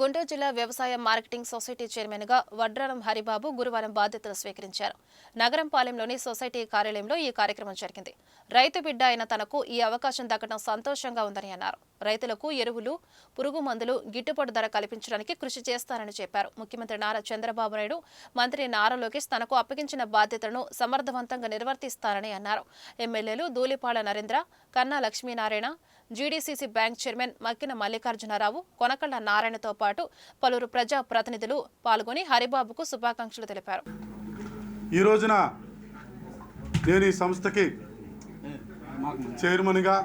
గుంటూరు జిల్లా వ్యవసాయ marketing society చైర్మన్గా వడ్రానం హరిబాబు గురువారం బాధ్యతలు స్వీకరించారు. నగరంపాలెంలోని సొసైటీ కార్యాలయంలో ఈ కార్యక్రమం జరిగింది. రైతు బిడ్డ అయిన తనకు ఈ అవకాశం దక్కడం సంతోషంగా ఉందని అన్నారు. రైతులకు ఎరువులు పురుగు మందులు గిట్టుబాటు ధర కల్పించడానికి కృషి చేస్తానని చెప్పారు. ముఖ్యమంత్రి నారా చంద్రబాబు నాయుడు మంత్రి నారా లోకేష్ తనకు అప్పగించిన బాధ్యతలను సమర్థవంతంగా నిర్వర్తిస్తారని అన్నారు. ఎమ్మెల్యేలు Dhulipalla Narendra Kanna Lakshminarayana GDCC bank chairman Makkina Mallikarjunarao Konakalla నారాయణతో పాటు పలువురు ప్రజా ప్రతినిధులు పాల్గొని హరిబాబుకు శుభాకాంక్షలు తెలిపారు. ఈ రోజున నేను ఈ సంస్థకి చైర్మన్గా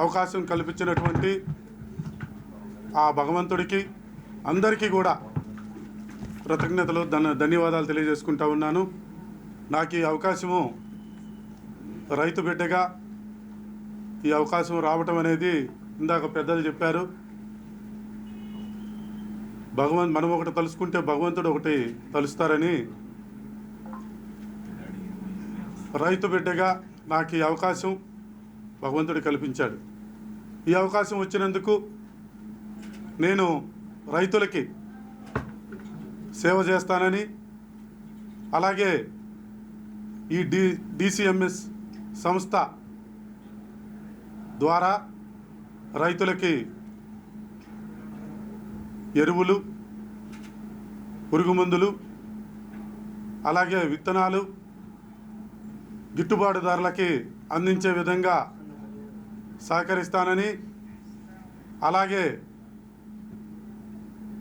అవకాశం కల్పించినటువంటి ఆ భగవంతుడికి అందరికీ కూడా కృతజ్ఞతలు ధన ధన్యవాదాలు తెలియజేసుకుంటా ఉన్నాను. నాకు ఈ అవకాశము రైతు బిడ్డగా ఈ అవకాశం రావటం అనేది ఇందాక పెద్దలు చెప్పారు. భగవంత్ మనం ఒకటి తలుసుకుంటే భగవంతుడు ఒకటి తలుస్తారని రైతు బిడ్డగా నాకు ఈ అవకాశం భగవంతుడు కల్పించాడు. ఈ అవకాశం వచ్చినందుకు నేను రైతులకి సేవ చేస్తానని అలాగే ఈ డి డిసిఎంఎస్ సంస్థ ద్వారా రైతులకి ఎరువులు పురుగు మందులు అలాగే విత్తనాలు గిట్టుబాటు ధరలకి అందించే విధంగా సహకరిస్తానని అలాగే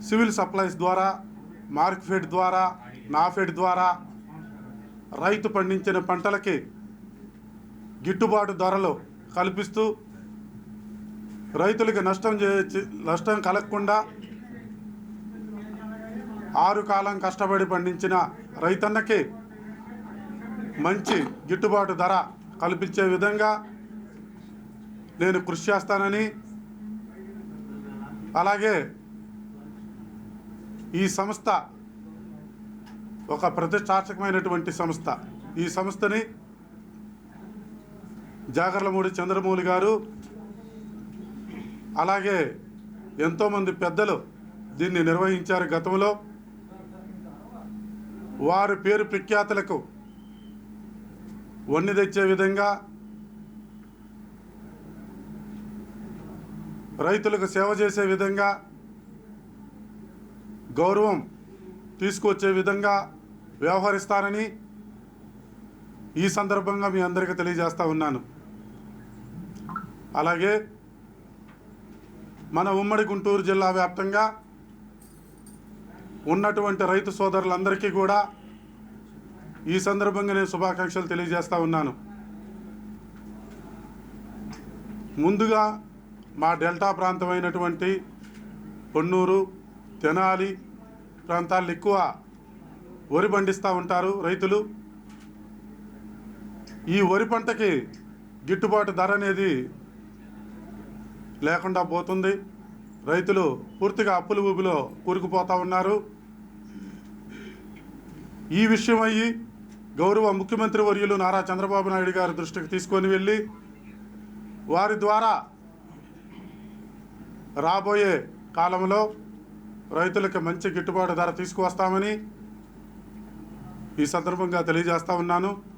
సివిల్ సప్లైస్ ద్వారా మార్క్ఫెడ్ ద్వారా నాఫెడ్ ద్వారా రైతు పండించిన పంటలకి గిట్టుబాటు ధరలు కల్పిస్తూ రైతులకి నష్టం చే నష్టం కలగకుండా ఆరు కాలం కష్టపడి పండించిన రైతన్నకి మంచి గిట్టుబాటు ధర కల్పించే విధంగా నేను కృషి చేస్తానని అలాగే ఈ సంస్థ ఒక ప్రతిష్టాత్మకమైనటువంటి సంస్థ. ఈ సంస్థని జాగర్లమూడి చంద్రమౌళి గారు అలాగే ఎంతోమంది పెద్దలు దీన్ని నిర్వహించారు గతంలో. వారి పేరు ప్రఖ్యాతులకు వన్ని తెచ్చే విధంగా రైతులకు సేవ చేసే విధంగా గౌరవం తీసుకొచ్చే విధంగా వ్యవహరిస్తారని ఈ సందర్భంగా మీ అందరికీ తెలియజేస్తా ఉన్నాను. అలాగే మన ఉమ్మడి గుంటూరు జిల్లా వ్యాప్తంగా ఉన్నటువంటి రైతు సోదరులందరికీ కూడా ఈ సందర్భంగా నేను శుభాకాంక్షలు తెలియజేస్తా ఉన్నాను. ముందుగా మా డెల్టా ప్రాంతమైనటువంటి పొన్నూరు తెనాలి ప్రాంతాల్లో ఎక్కువ వరి పండిస్తూ ఉంటారు రైతులు. ఈ వరి పంటకి గిట్టుబాటు ధర అనేది లేకుండా పోతుంది. రైతులు పూర్తిగా అప్పుల ఊబిలో కూరుకుపోతూ ఉన్నారు. ఈ విషయం అయ్యి గౌరవ ముఖ్యమంత్రి వర్యులు నారా చంద్రబాబు నాయుడు గారి దృష్టికి తీసుకొని వెళ్ళి వారి ద్వారా రాబోయే కాలంలో రైతులకు మంచి గిట్టుబాటు ధర తీసుకువస్తామని ఈ సందర్భంగా తెలియజేస్తా ఉన్నాను.